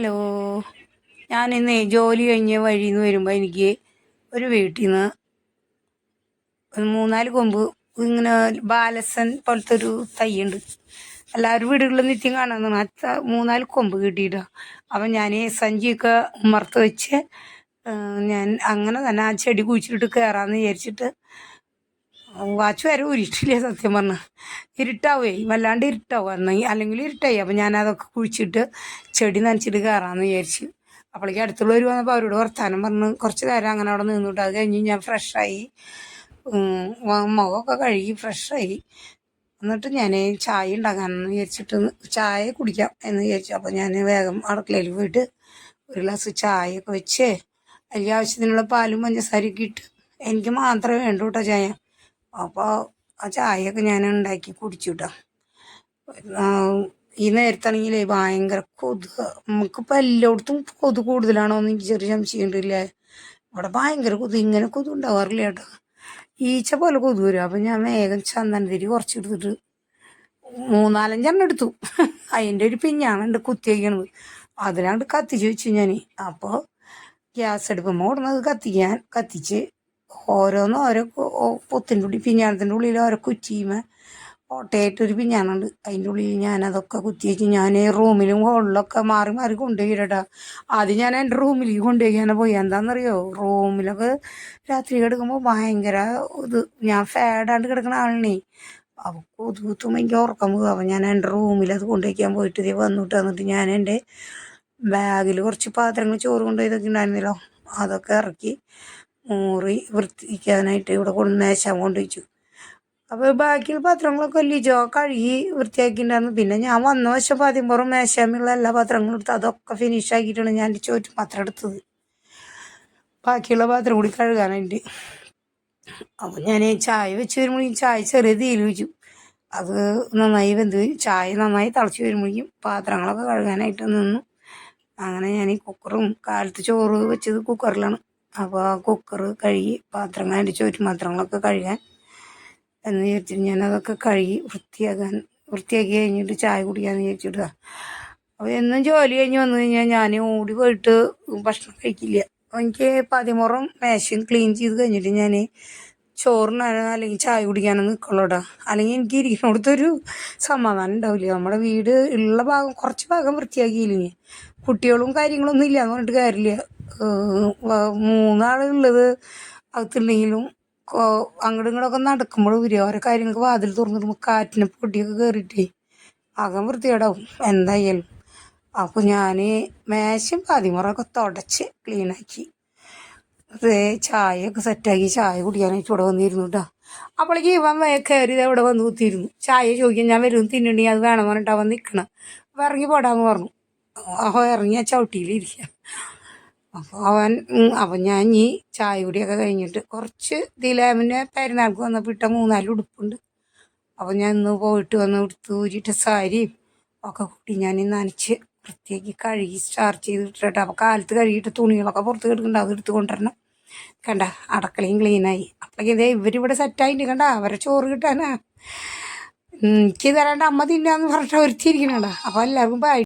Hello. ഞാൻ ഇന്ന് ജോലി കഴിഞ്ഞ വഴിയിൽ നിന്ന് വരുമ്പോൾ എനിക്ക് ഒരു വീട്ടിൽ നിന്ന് മൂന്നാൽ കൊമ്പ് ഇങ്ങനെ ബാലസൻ പോലത്തെ ഒരു തൈയുണ്ട് എല്ലാവരും വീടുകളിൽ നിത്യം കാണുന്നതാണ്. അത്ത മൂന്നാൽ കൊമ്പ് കിട്ടിയിട്ടാണ് അപ്പം ഞാൻ സഞ്ചിയൊക്കെ ഉമ്മർത്ത് വെച്ച് ഞാൻ അങ്ങനെ തന്നെ ആ ചെടി കുഴിച്ചിട്ട് കയറാമെന്ന് വിചാരിച്ചിട്ട് വാച്ച് വരെ ഉരുട്ടില്ല സത്യം പറഞ്ഞാൽ ഇരുട്ടാവേ വല്ലാണ്ട് ഇരുട്ടാവും. എന്നെങ്കിൽ അല്ലെങ്കിൽ ഇരുട്ടായി. അപ്പം ഞാനതൊക്കെ കുഴിച്ചിട്ട് ചെടി നനച്ചിട്ട് കയറാമെന്ന് വിചാരിച്ചു. അപ്പോഴേക്ക് അടുത്തുള്ളവർ വന്നപ്പോൾ അവരോട് വർത്താനം പറഞ്ഞ് കുറച്ച് നേരം അങ്ങനെ അവിടെ നിന്നിട്ട് അത് കഴിഞ്ഞ് ഞാൻ ഫ്രഷായി മുഖമൊക്കെ കഴുകി ഫ്രഷായി എന്നിട്ട് ഞാൻ ചായ ഉണ്ടാക്കാമെന്ന് വിചാരിച്ചിട്ട് ചായ കുടിക്കാം എന്ന് വിചാരിച്ചു. അപ്പോൾ ഞാൻ വേഗം അടുക്കളയിൽ പോയിട്ട് ഒരു ഗ്ലാസ് ചായയൊക്കെ വെച്ച് അതിൽ ആവശ്യത്തിനുള്ള പാലും പഞ്ചസാരയൊക്കെ ഇട്ട് എനിക്ക് മാത്രമേ വേണ്ടൂട്ടോ ചായ. അപ്പോൾ ആ ചായയൊക്കെ ഞാൻ ഉണ്ടാക്കി കുടിച്ചു കേട്ടോ ഈ നേരത്താണെങ്കിൽ ഭയങ്കര കൊതുക്. നമുക്കിപ്പോൾ എല്ലായിടത്തും കൊതു കൂടുതലാണോ എന്ന് എനിക്ക് ചെറിയ സംശയമുണ്ടല്ലേ. ഇവിടെ ഭയങ്കര കൊതു ഇങ്ങനെ കൊതു ഉണ്ടാവാറില്ല കേട്ടോ. ഈച്ച പോലെ കൊതു വരും. അപ്പം ഞാൻ വേഗം ചന്ദനത്തിരി കുറച്ചെടുത്തിട്ട് മൂന്നാലഞ്ചെണ്ണം എടുത്തു. അതിന്റെ ഒരു പിഞ്ഞാണ് എന്റെ കുത്തി വയ്ക്കണത് അതിനാണ്ട് കത്തിച്ച് വെച്ചു ഞാൻ അപ്പോൾ ഗ്യാസ് അടുപ്പുമ്പോൾ കൊടുന്നത് കത്തിക്കാൻ കത്തിച്ച് ഓരോന്നും ഓരോ പൊത്തിന്റെ ഉള്ളിൽ പിഞ്ഞാണത്തിന്റെ ഉള്ളിൽ ഓരോ കുറ്റിയുമേ. ഓട്ടയായിട്ടൊരു പിഞ്ഞാണുണ്ട്. അതിന്റെ ഉള്ളിൽ ഞാനതൊക്കെ കുത്തി വെച്ച് ഞാൻ റൂമിലും ഹോളിലൊക്കെ മാറി മാറി കൊണ്ടുപോയിട്ടാ ആദ്യം ഞാൻ എന്റെ റൂമിലേക്ക് കൊണ്ടുപോയി പോയി. എന്താണെന്നറിയോ റൂമിലൊക്കെ രാത്രി കിടക്കുമ്പോൾ ഭയങ്കര ഇത് ഞാൻ ഫാഡാണ്ട് കിടക്കുന്ന ആളിനെ. അപ്പോൾ കൊതു കുത്തുമ്പോൾ എനിക്ക് ഉറക്കം പോകും അപ്പം ഞാൻ എന്റെ റൂമിൽ അത് കൊണ്ടുവയ്ക്കാൻ പോയിട്ട് ഇതേ വന്നിട്ട് വന്നിട്ട് ഞാൻ എന്റെ ബാഗിൽ കുറച്ച് പാത്രങ്ങൾ ചോറ് കൊണ്ടുപോയി ഇതൊക്കെ ഉണ്ടായിരുന്നല്ലോ. അതൊക്കെ ഇറക്കി മൂറി വൃത്തിക്കാനായിട്ട് ഇവിടെ കൊണ്ട് മേശാൻ കൊണ്ട് വെച്ചു അപ്പോൾ ബാക്കിയുള്ള പാത്രങ്ങളൊക്കെ ലിജോ കഴുകി വൃത്തിയാക്കിയിട്ടുണ്ടായിരുന്നു. പിന്നെ ഞാൻ വന്ന വശം ആദ്യം പുറം മേശാമുള്ള എല്ലാ പാത്രങ്ങളും എടുത്ത് അതൊക്കെ ഫിനിഷ് ആക്കിയിട്ടാണ് ഞാൻ ചോറ്റ് പത്രം എടുത്തത്. ബാക്കിയുള്ള പാത്രം കൂടി കഴുകാനായിട്ട്. അപ്പോൾ ഞാൻ ചായ വെച്ച് വരുമ്പോഴേക്കും ചായ ചെറിയ തീയിൽ വെച്ചു അത് നന്നായി വെന്ത് ചായ നന്നായി തിളച്ച് വരുമ്പോഴേക്കും പാത്രങ്ങളൊക്കെ കഴുകാനായിട്ട് നിന്നു. അങ്ങനെ ഞാൻ ഈ കുക്കറും കാലത്ത് ചോറ് വെച്ചത് കുക്കറിലാണ് അപ്പോൾ ആ കുക്കർ കഴുകി പാത്രങ്ങൾ അതിന്റെ ചോറ്റും പാത്രങ്ങളൊക്കെ കഴുകാൻ. എന്ന് വിചാരിച്ചിട്ട് ഞാനതൊക്കെ കഴുകി വൃത്തിയാക്കാൻ വൃത്തിയാക്കി കഴിഞ്ഞിട്ട് ചായ കുടിക്കാമെന്ന് വിചാരിച്ചിട്ടാ. അപ്പോൾ എന്നും ജോലി കഴിഞ്ഞ് വന്നു കഴിഞ്ഞാൽ ഞാൻ ഓടി പോയിട്ട് ഭക്ഷണം കഴിക്കില്ല. എനിക്ക് പതിമുറം മേശയും ക്ലീൻ ചെയ്ത് കഴിഞ്ഞിട്ട് ഞാൻ ചോറിനാനോ അല്ലെങ്കിൽ ചായ കുടിക്കാനോ നിൽക്കുള്ളൂടാ അല്ലെങ്കിൽ എനിക്ക് ഇരിക്കുന്നിടത്തൊരു സമാധാനം ഉണ്ടാവില്ല. നമ്മുടെ വീട് ഉള്ള ഭാഗം കുറച്ച് ഭാഗം വൃത്തിയാക്കിയില്ലെങ്കിൽ കുട്ടികളും കാര്യങ്ങളൊന്നും ഇല്ല എന്ന് പറഞ്ഞിട്ട് കാര്യമില്ല. മൂന്നാളുള്ളത് അകത്തുണ്ടെങ്കിലും അങ്ങോട്ടും ഇങ്ങോട്ടൊക്കെ നടക്കുമ്പോൾ ഉരി ഓരോ കാര്യങ്ങൾക്ക് വാതിൽ തുറന്നിടുമ്പോൾ കാറ്റിന് പൊടിയൊക്കെ കയറിയിട്ടേ അകം വൃത്തികേടാവും. എന്തായാലും. അപ്പോൾ ഞാൻ മേശയും പാതിമുറൊക്കെ തുടച്ച് ക്ലീനാക്കി. ചായയൊക്കെ സെറ്റാക്കി. ചായ കുടിക്കാനായിട്ട് ഇവിടെ വന്നിരുന്നു കേട്ടോ അപ്പോഴേക്ക് ഇവൻ കയറി ഇവിടെ വന്ന് കുത്തിയിരുന്നു. ചായ ചോദിക്കാൻ ഞാൻ വരും തിന്നുണ്ടെങ്കിൽ അത് വേണമെന്ന് പറഞ്ഞിട്ട് അവൻ നിൽക്കണം അപ്പോൾ ഇറങ്ങി പോടാന്ന് പറഞ്ഞു. അഹോ ഇറങ്ങി ആ ചവിട്ടിയിലിരിക്കുക അപ്പോൾ അവൻ അപ്പം ഞാൻ ഈ ചായ കുടിയൊക്കെ കഴിഞ്ഞിട്ട് കുറച്ച് ദിലാമിന്റെ പെരുന്നാൾക്ക് വന്നപ്പോൾ ഇട്ട മൂന്നാൽ ഉടുപ്പുണ്ട്. അപ്പോൾ ഞാൻ ഇന്ന് പോയിട്ട് വന്ന് ഉടുത്ത് ഊരിയിട്ട് സാരിയും ഒക്കെ കൂട്ടി ഞാൻ നനച്ച് വൃത്തിയാക്കി കഴുകി സ്റ്റാർച്ച് ചെയ്ത് ഇട്ടിട്ട് അപ്പോൾ കാലത്ത് കഴുകിയിട്ട് തുണികളൊക്കെ പുറത്ത് കിടക്കുന്നുണ്ട് അത് എടുത്ത് കൊണ്ടുവരണം. കണ്ട അടക്കളയും ക്ലീനായി അപ്പോഴേക്കും ഇതേ ഇവരിവിടെ സെറ്റായിട്ട് കണ്ട അവരെ ചോറ് കിട്ടാനാ. എനിക്ക് തരാണ്ട് അമ്മ തിന്നാന്ന് പറഞ്ഞിട്ട് ഒരുത്തിരിക്കണണ്ട അപ്പോൾ എല്ലാവർക്കും